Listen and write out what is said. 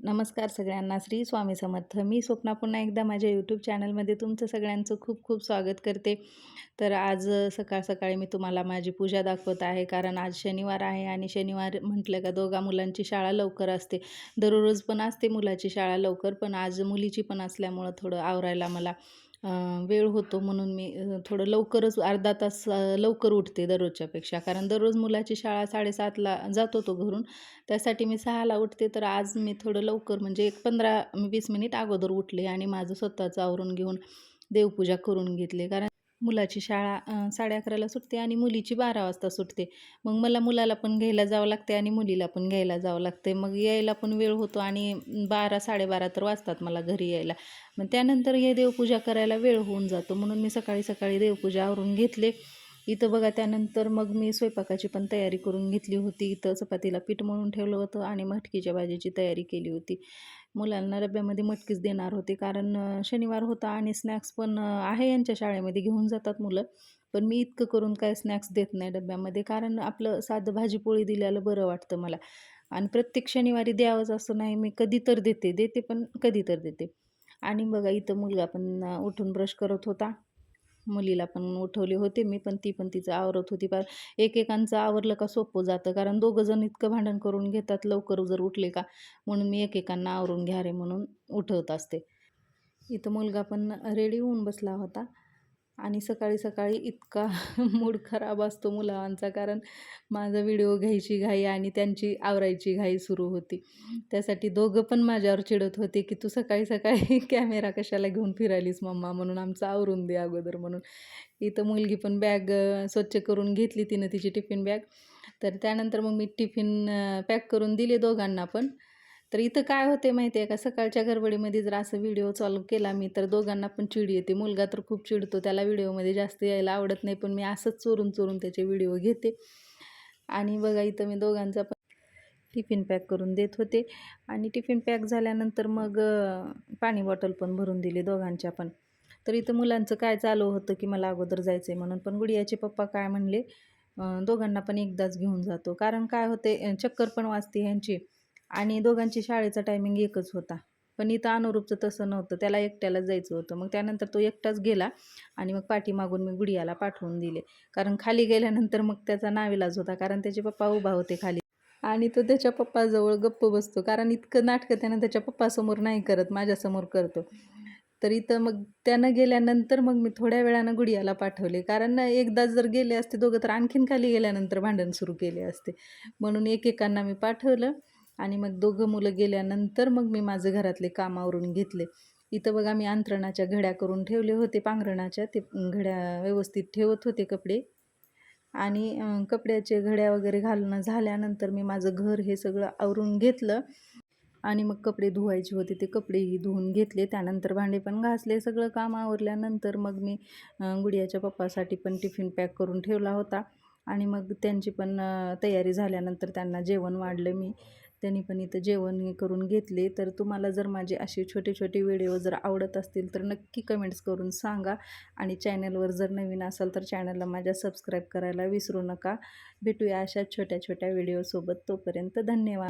नमस्कार सगळ्यांना. श्री स्वामी समर्थ. मी स्वप्ना पुन्हा एकदा माझ्या यूट्यूब चॅनलमध्ये तुमचं सगळ्यांचं खूप खूप स्वागत करते. तर आज सकाळ सकाळी मी तुम्हाला माझी पूजा दाखवत आहे. कारण आज शनिवार आहे आणि शनिवार म्हटलं का दोघा मुलांची शाळा लवकर असते. दररोज पण असते मुलाची शाळा लवकर पण आज मुलीची पण असल्यामुळं थोडं आवरायला मला वेळ होतो म्हणून मी थोडं लवकरच अर्धा तास लवकर उठते दररोजच्यापेक्षा. कारण दररोज मुलाची शाळा साडेसातला जातो तो घरून. त्यासाठी मी सहाला उठते. तर आज मी थोडं लवकर म्हणजे एक पंधरा वीस मिनिट अगोदर उठले आणि माझं स्वतःचं आवरून घेऊन देवपूजा करून घेतली. कारण मुलाची शाळा साडे अकराला सुटते आणि मुलीची बारा वाजता सुटते. मग मला मुलाला पण घ्यायला जावं लागते आणि मुलीला पण घ्यायला जावं लागते. मग यायला पण वेळ होतो आणि बारा साडेबारा तर वाजतात मला घरी यायला. मग त्यानंतर हे देवपूजा करायला वेळ होऊन जातो. म्हणून मी सकाळी सकाळी देवपूजा आवरून घेतले. इथं बघा त्यानंतर मग मी स्वयंपाकाची पण तयारी करून घेतली होती. इथं चपातीला पीठ मळून ठेवलं होतं आणि मटकीच्या भाजीची तयारी केली होती. मुलांना डब्यामध्ये मटकीच देणार होते. कारण शनिवार होता आणि स्नॅक्स पण आहे यांच्या शाळेमध्ये घेऊन जातात मुलं. पण मी इतकं करून काय स्नॅक्स देत नाही डब्यामध्ये. कारण आपलं साधं भाजीपोळी दिल्याला बरं वाटतं मला. आणि प्रत्येक शनिवारी द्यावंच असं नाही. मी कधी तर देते. देते पण कधी तर देते. आणि बघा इथं मुलगा पण उठून ब्रश करत होता. मुलीला पण उठवले होते मी पण ती पण तिचं आवरत होती. पण एकेकांचं आवरलं का सोपं जातं कारण दोघं जण इतकं भांडण करून घेतात लवकर जर उठले का? म्हणून मी एकेकांना आवरून घ्या रे म्हणून उठवत असते. इथं मुलगा पण रेडी होऊन बसला होता. आणि सकाळी सकाळी इतका मूड खराब असतो मुलांचा कारण माझा व्हिडिओ घ्यायची घाई आणि त्यांची आवरायची घाई सुरू होती. त्यासाठी दोघं पण माझ्यावर चिडत होते की तू सकाळी सकाळी कॅमेरा कशाला घेऊन फिरायलीस मम्मा म्हणून? आमचं आवरून दे अगोदर म्हणून. इथं मुलगी पण बॅग स्वच्छ करून घेतली तिनं तिची टिफिन बॅग. तर त्यानंतर मग मी टिफिन पॅक करून दिले दोघांना पण. तर इथं काय होते माहिती आहे का? सकाळच्या गडबडीमध्ये जर असं व्हिडिओ चालू केला मी तर दोघांना पण चिड येते. मुलगा तर खूप चिडतो त्याला व्हिडिओमध्ये जास्त यायला आवडत नाही पण मी असंच चोरून चोरून त्याचे व्हिडिओ घेते. आणि बघा इथं मी दोघांचा पण टिफिन पॅक करून देत होते. आणि टिफिन पॅक झाल्यानंतर मग पाणी बॉटल पण भरून दिली दोघांच्या पण. तर इथं मुलांचं काय चालू होतं की मला अगोदर जायचं आहे म्हणून. पण गुडियाचे पप्पा काय म्हणले दोघांना पण एकदाच घेऊन जातो. कारण काय होते चक्कर पण वाजते ह्यांची. आणि दोघांची शाळेचा टायमिंग एकच होता. पण इथं अनुरूपचं तसं नव्हतं. त्याला एकट्यालाच जायचं होतं. मग त्यानंतर तो एकटाच गेला आणि मग पाठीमागून मी गुडियाला पाठवून दिले. कारण खाली गेल्यानंतर मग त्याचा नाविलाज होता. कारण त्याचे पप्पा उभा होते खाली. आणि तो त्याच्या पप्पाजवळ गप्प बसतो. कारण इतकं नाटकं त्यानं त्याच्या पप्पासमोर नाही करत माझ्यासमोर करतो. तर इथं मग त्यानं गेल्यानंतर मग मी थोड्या वेळानं गुडियाला पाठवले. कारण एकदा जर गेले असते दोघं तर आणखीन खाली गेल्यानंतर भांडण सुरू केले असते. म्हणून एकेकांना मी पाठवलं. आणि मग दोघं मुलं गेल्यानंतर मग मी माझं घरातले काम आवरून घेतले. इथं बघा मी अंतरणाच्या घड्या करून ठेवले होते पांघरणाच्या. ते घड्या व्यवस्थित ठेवत होते कपडे. आणि कपड्याचे घड्या वगैरे घालणं झाल्यानंतर मी माझं घर हे सगळं आवरून घेतलं. आणि मग कपडे धुवायचे होते ते कपडेही धुवून घेतले. त्यानंतर भांडे पण घासले सगळं काम आवरल्यानंतर मग मी गुडियाच्या पप्पासाठी पण टिफिन पॅक करून ठेवला होता. आणि मग त्यांची पण तयारी झाल्यानंतर त्यांना जेवण वाढलं मी. त्यांनी पण इथं जेवण हे करून घेतले. तर तुम्हाला जर माझे असे छोटे छोटे व्हिडिओ जर आवडत असतील तर नक्की कमेंट्स करून सांगा. आणि चॅनलवर जर नवीन असाल तर चॅनलला माझ्या सबस्क्राईब करायला विसरू नका. भेटूया अशा छोट्या छोट्या व्हिडिओसोबत. तोपर्यंत धन्यवाद.